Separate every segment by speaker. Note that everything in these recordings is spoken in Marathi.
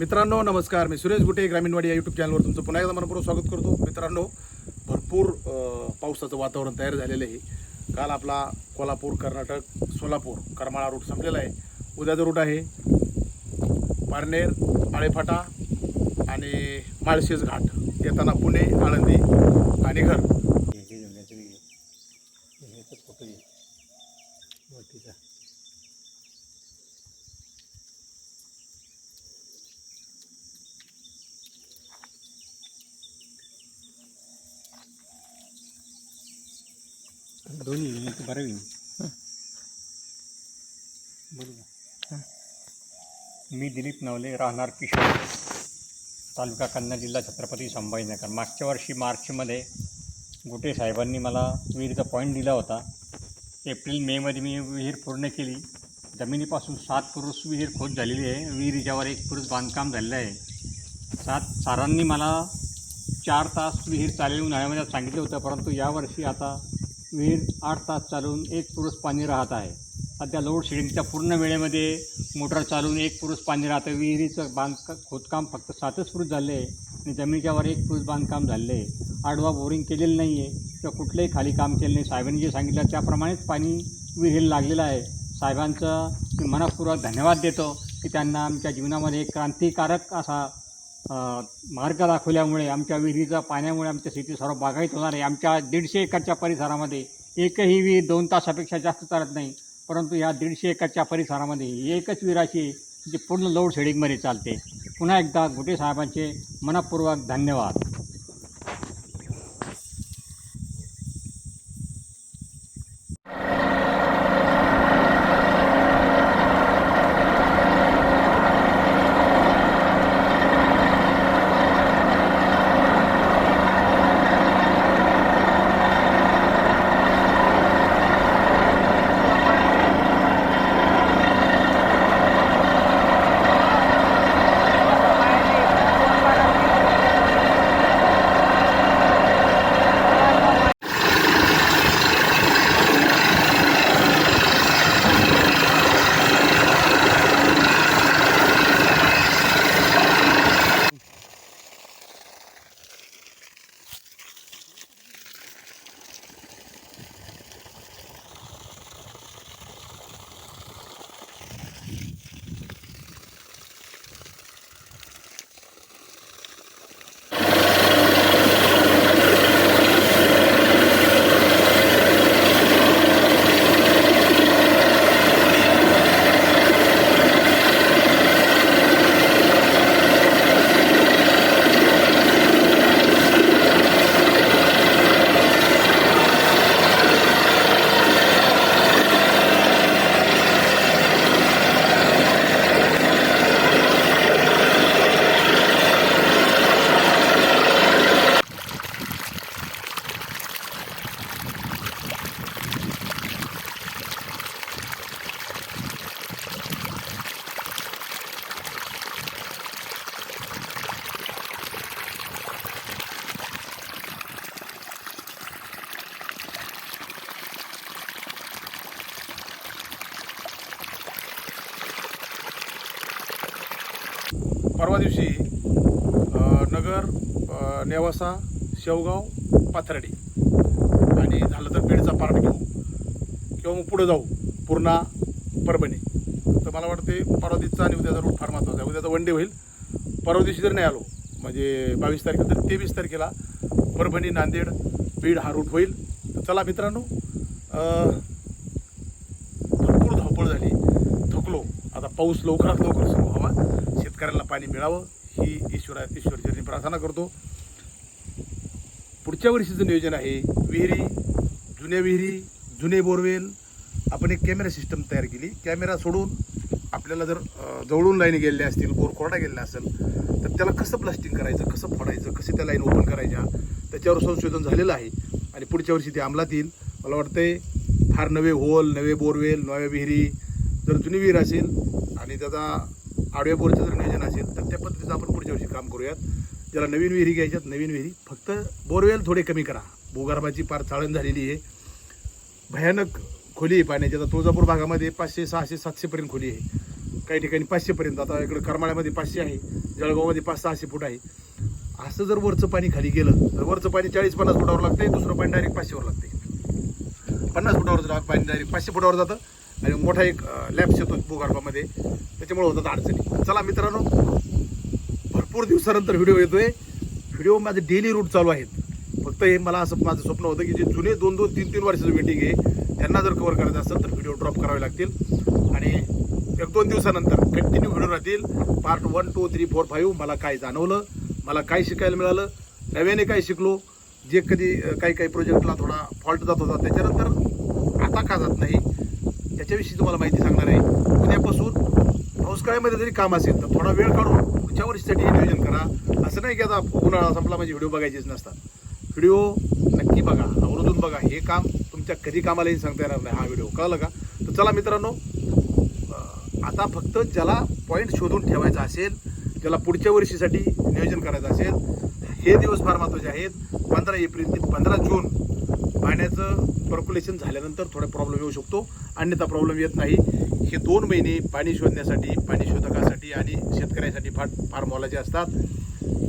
Speaker 1: मित्रांनो नमस्कार. मी सुरेश गुटे ग्रामीणवाडी या यूट्यूब चॅनलवर तुमचं पुन्हा एकदा मनपूर्वक स्वागत करतो. मित्रांनो भरपूर पावसाचं वातावरण तयार झालेलं आहे. काल आपला कोल्हापूर कर्नाटक सोलापूर करमाळा रूट संपलेला आहे. उद्याचा रूट आहे पारनेर आळेफाटा आणि माळशेज घाट. येताना पुणे आळंदी आणि घर.
Speaker 2: दोन्ही मग ते बरं होईल बरोबर. मी दिलीप नवले राहणार किशोर तालुका कन्नड जिल्हा छत्रपती संभाजीनगर. मागच्या वर्षी मार्चमध्ये गुटे साहेबांनी मला विहिरीचा पॉईंट दिला होता. एप्रिल मेमध्ये मी विहीर पूर्ण केली. जमिनीपासून सात पुरुष विहीर खोद झालेली आहे. विहिरीच्यावर एक पुरुष बांधकाम झालेलं आहे. सात सारांनी मला चार तास विहीर चालेल उन्हाळ्यामध्ये सांगितलं होतं परंतु यावर्षी आता विहीर आठ तास चालून एक पुरुष पाणी राहत आहे. सध्या लोड शेडिंगच्या पूर्ण वेळेमध्ये मोटर चालून एक पुरुष पाणी राहतं विहिरीचं बांधका खोदकाम फक्त सातच पुरुष झाले आहे आणि जमिनीच्यावर एक पुरुष बांधकाम झाले आहे. आडवा बोरिंग केलेलं नाही आहे. किंवा कुठलंही खाली काम केलं नाही. साहेबांनी जे सांगितलं त्याप्रमाणेच पाणी विहिरीला लागलेलं आहे. साहेबांचं मी मनपूर्वक धन्यवाद देतो की त्यांना आमच्या जीवनामध्ये क्रांतिकारक असा मार्ग दाखवल्यामुळे आमच्या विहिरीचा पाण्यामुळे आमच्या शेती सर्व बागायत होणार आहे. आमच्या दीडशे एकरच्या परिसरामध्ये एकही विहीर दोन तासापेक्षा जास्त चालत नाही. परंतु या दीडशे एकरच्या परिसरामध्ये एकच विहीर अशी जी पूर्ण लोड शेडिंगमध्ये चालते. पुन्हा एकदा गुटे साहेबांचे मनपूर्वक धन्यवाद.
Speaker 1: परवा दिवशी नगर नेवासा शेवगाव पाथर्डी. आणि झालं तर बीडचा पार्ट घेऊ. किंवा मग पुढं जाऊ. पूर्णा परभणी. तर मला वाटते परवा दिवशीचा आणि उद्याचा रूट फार महत्त्वाचा आहे. उद्याचा वन डे होईल. परवा दिवशी जर नाही आलो म्हणजे बावीस तारखेला तर तेवीस तारखेला परभणी नांदेड बीड हा रूट होईल. तर चला मित्रांनो भरपूर धावपळ झाली. थकलो. आता पाऊस लवकरात लवकर शेतकऱ्यांना पाणी मिळावं ही ईश्वरा ईश्वरचरणी प्रार्थना करतो. पुढच्या वर्षीचं नियोजन आहे. विहिरी जुन्या विहिरी जुने बोरवेल. आपण एक कॅमेरा सिस्टम तयार केली. कॅमेरा सोडून आपल्याला जर जवळून लाईन गेलेल्या असतील बोर कोरडा गेलेला असेल तर त्याला कसं प्लास्टिंग करायचं कसं फोडायचं कसं त्या लाईन ओपन करायच्या त्याच्यावर संशोधन झालेलं आहे. आणि पुढच्या वर्षी ते अंमलात येईल. मला वाटतंय फार नवे होल नवे बोरवेल नव्या विहिरी जर जुनी विहीर असेल आणि त्याचा आडव्या बोरचं जर तर आपण पुढच्या वर्षी काम करूयात. ज्याला नवीन विहिरी घ्यायच्यात नवीन विहिरी. फक्त बोरवेल थोडे कमी करा. भूगर्भाची पार चाळण झालेली आहे. भयानक खोली आहे पाण्याची. आता तुळजापूर भागामध्ये पाचशे सहाशे सातशेपर्यंत खोली आहे. काही ठिकाणी पाचशेपर्यंत आता इकडं करमाळ्यामध्ये पाचशे आहे. जळगावमध्ये पाच सहाशे फूट आहे. असं जर वरचं पाणी खाली गेलं तर वरचं पाणी चाळीस पन्नास फुटावर लागते दुसरं पाणी डायरेक्ट पाचशेवर लागते पन्नास फुटावर पाणी डायरेक्ट पाचशे फुटावर जातं. आणि मोठा एक लॅब्स येतो भूगर्भामध्ये. त्याच्यामुळे होतात अडचणी. चला मित्रांनो भरपूर दिवसानंतर व्हिडिओ येतोय. व्हिडिओ माझे डेली रूट चालू आहेत. फक्त हे मला असं माझं स्वप्न होतं की जे जुने दोन दोन तीन तीन वर्षाचं वेटिंग आहे त्यांना जर कवर करायचं असेल तर व्हिडिओ ड्रॉप करावे लागतील. आणि एक दोन दिवसानंतर कंटिन्यू व्हिडिओ राहतील. Part one two three four five मला काय जाणवलं मला काय शिकायला मिळालं नव्याने काय शिकलो जे कधी काही काही प्रोजेक्टला थोडा फॉल्ट जात होता त्याच्यानंतर आता का जात नाही त्याच्याविषयी तुम्हाला माहिती सांगणार आहे. उद्यापासून पावसाळ्यामध्ये जरी काम असेल तर थोडा वेळ काढून पुढच्या वर्षीसाठी नियोजन करा. असं नाही की आता उन्हाळा संपला म्हणजे व्हिडिओ बघायचेच नसतात. व्हिडिओ नक्की बघा आवर्जून बघा. हे काम तुमच्या कधी कामालाही सांगता येणार नाही. हा व्हिडिओ कळलं का? तर चला मित्रांनो आता फक्त ज्याला पॉईंट शोधून ठेवायचा असेल ज्याला पुढच्या वर्षीसाठी नियोजन करायचं असेल हे दिवस फार महत्त्वाचे आहेत. पंधरा एप्रिल ते पंधरा जून पर्क्युलेशन झाल्यानंतर थोडा प्रॉब्लेम येऊ शकतो. अन्यथा प्रॉब्लेम येत नाही. हे दोन महिने पाणी शोधण्यासाठी पाणी शोधकासाठी आणि शेतकऱ्यांसाठी फार फार मोलाचे असतात.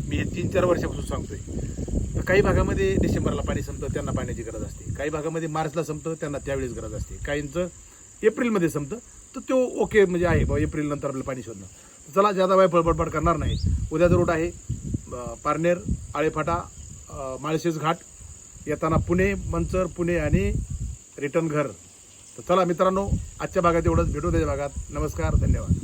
Speaker 1: मी हे तीन चार वर्षापासून सांगतोय. तर काही भागामध्ये डिसेंबरला पाणी संपतं त्यांना पाण्याची गरज असते. काही भागामध्ये मार्चला संपतं त्यांना त्यावेळेस गरज असते. काहींचं एप्रिलमध्ये संपतं तर तो ओके म्हणजे आहे बा एप्रिल नंतर आपल्याला पाणी शोधणं. चला ज्यादा बाय फळबडबड करणार नाही. उद्याचा रूट आहे पारनेर आळेफाटा माळशेज घाट येताना पुणे मंचर पुणे आणि रिटर्न घर. तर चला मित्रांनो आजच्या भागात एवढंच. भेटू त्याच्या भागात. नमस्कार धन्यवाद.